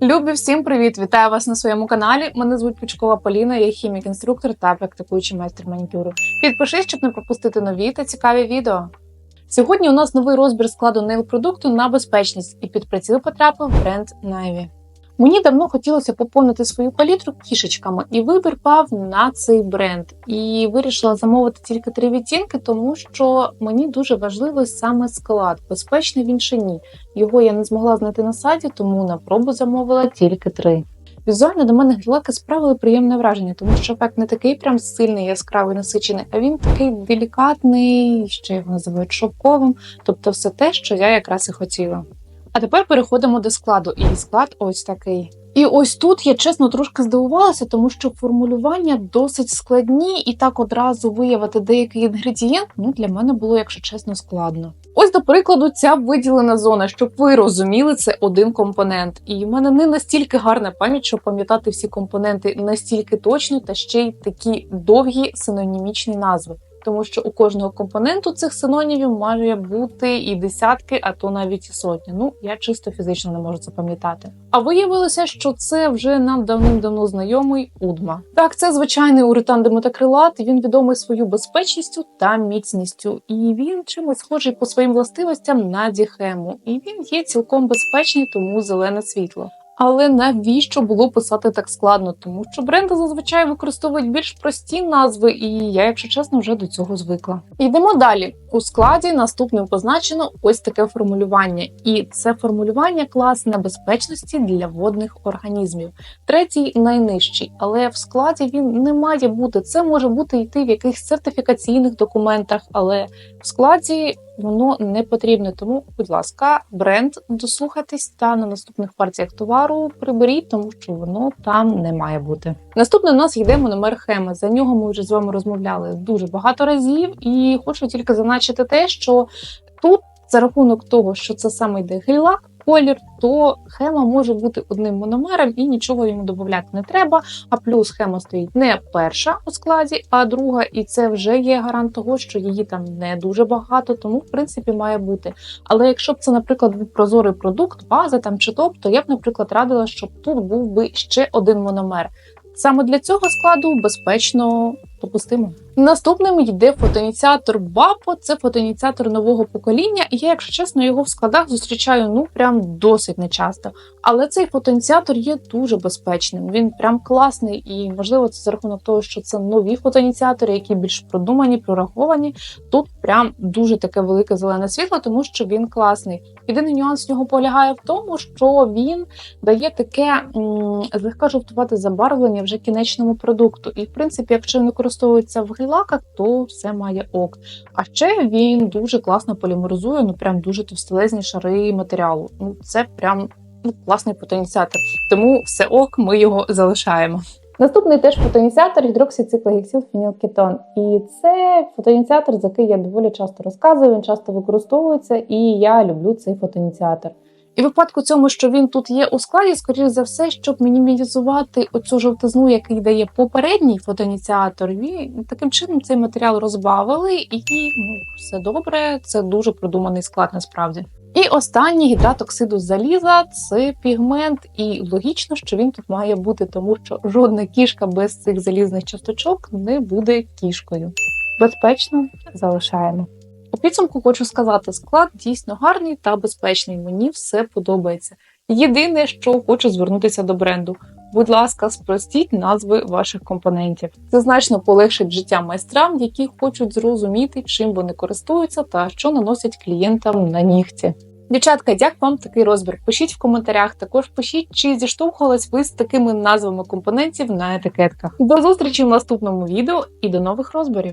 Любі, всім привіт! Вітаю вас на своєму каналі. Мене звуть Пучкова Поліна, я хімік-інструктор та практикуючий майстер манікюру. Підпишись, щоб не пропустити нові та цікаві відео. Сьогодні у нас новий розбір складу нейл-продукту на безпечність, і під приціл потрапив бренд Nivea. Мені давно хотілося поповнити свою палітру кішечками, і вибір пав на цей бренд. І вирішила замовити тільки три відтінки, тому що мені дуже важливий саме склад. Безпечний він ще ні. Його я не змогла знайти на сайті, тому на пробу замовила тільки три. Візуально до мене гелаки справили приємне враження, тому що ефект не такий прям сильний, яскравий, насичений, а він такий делікатний, ще його називають шовковим, тобто все те, що я якраз і хотіла. А тепер переходимо до складу. І склад ось такий. І ось тут я чесно трошки здивувалася, тому що формулювання досить складні, і так одразу виявити деякий інгредієнт ну для мене було, якщо чесно, складно. Ось, до прикладу, ця виділена зона, щоб ви розуміли, це один компонент. І в мене не настільки гарна пам'ять, щоб пам'ятати всі компоненти настільки точно, та ще й такі довгі синонімічні назви. Тому що у кожного компоненту цих синонімів має бути і десятки, а то навіть і сотні. Ну я чисто фізично не можу це пам'ятати. А виявилося, що це вже нам давним-давно знайомий удма. Так, це звичайний уретан деметакрилат. Він відомий своєю безпечністю та міцністю, і він чимось схожий по своїм властивостям на діхему. І він є цілком безпечний, тому зелене світло. Але навіщо було писати так складно? Тому що бренди зазвичай використовують більш прості назви, і я, якщо чесно, вже до цього звикла. Йдемо далі. У складі наступним позначено ось таке формулювання, і це формулювання клас небезпечності для водних організмів. Третій найнижчий, але в складі він не має бути. Це може бути йти в якихось сертифікаційних документах, але в складі воно не потрібне. Тому, будь ласка, бренд дослухайтесь та на наступних партіях товару приберіть, тому що воно там не має бути. Наступний у нас йде мономер Хема. За нього ми вже з вами розмовляли дуже багато разів, і хочу тільки зазначити те, що тут за рахунок того, що це саме йде гель-лак, колір, то хема може бути одним мономером і нічого йому додати не треба. А плюс хема стоїть не перша у складі, а друга, і це вже є гарант того, що її там не дуже багато, тому в принципі має бути. Але якщо б це, наприклад, був прозорий продукт, база там чи топ, то я б, наприклад, радила, щоб тут був би ще один мономер. Саме для цього складу безпечно допустимо. Наступним йде фотоініціатор Бапо. Це фотоініціатор нового покоління, і я, якщо чесно, його в складах зустрічаю ну прям досить нечасто. Але цей фотоініціатор є дуже безпечним. Він прям класний, і можливо, це за рахунок того, що це нові фотоініціатори, які більш продумані, прораховані. Тут прям дуже таке велике зелене світло, тому що він класний. Єдиний нюанс в нього полягає в тому, що він дає таке злегка жовтувате забарвлення вже кінечному продукту. І в принципі, якщо він використовується в гель-лаках, то все має ок. А ще він дуже класно полімеризує, ну прям дуже товстелезні шари матеріалу. Ну це прям ну, класний фотоініціатор. Тому все ок, ми його залишаємо. Наступний теж фотоініціатор гідроксициклогексил фенілкетон. І це фотоініціатор, за який я доволі часто розказую, він часто використовується, і я люблю цей фотоініціатор. І в випадку цьому, що він тут є у складі, скоріш за все, щоб мінімізувати оцю жовтизну, який дає попередній фотоініціатор, він таким чином цей матеріал розбавили, і ну все добре. Це дуже продуманий склад насправді. І останній гідрат оксиду заліза це пігмент, і логічно, що він тут має бути, тому що жодна кішка без цих залізних часточок не буде кішкою. Безпечно залишаємо. У підсумку хочу сказати, склад дійсно гарний та безпечний. Мені все подобається. Єдине, що хочу звернутися до бренду. Будь ласка, спростіть назви ваших компонентів. Це значно полегшить життя майстрам, які хочуть зрозуміти, чим вони користуються та що наносять клієнтам на нігті. Дівчатка, як вам такий розбір? Пишіть в коментарях. Також пишіть, чи зіштовхувались ви з такими назвами компонентів на етикетках. До зустрічі в наступному відео і до нових розборів!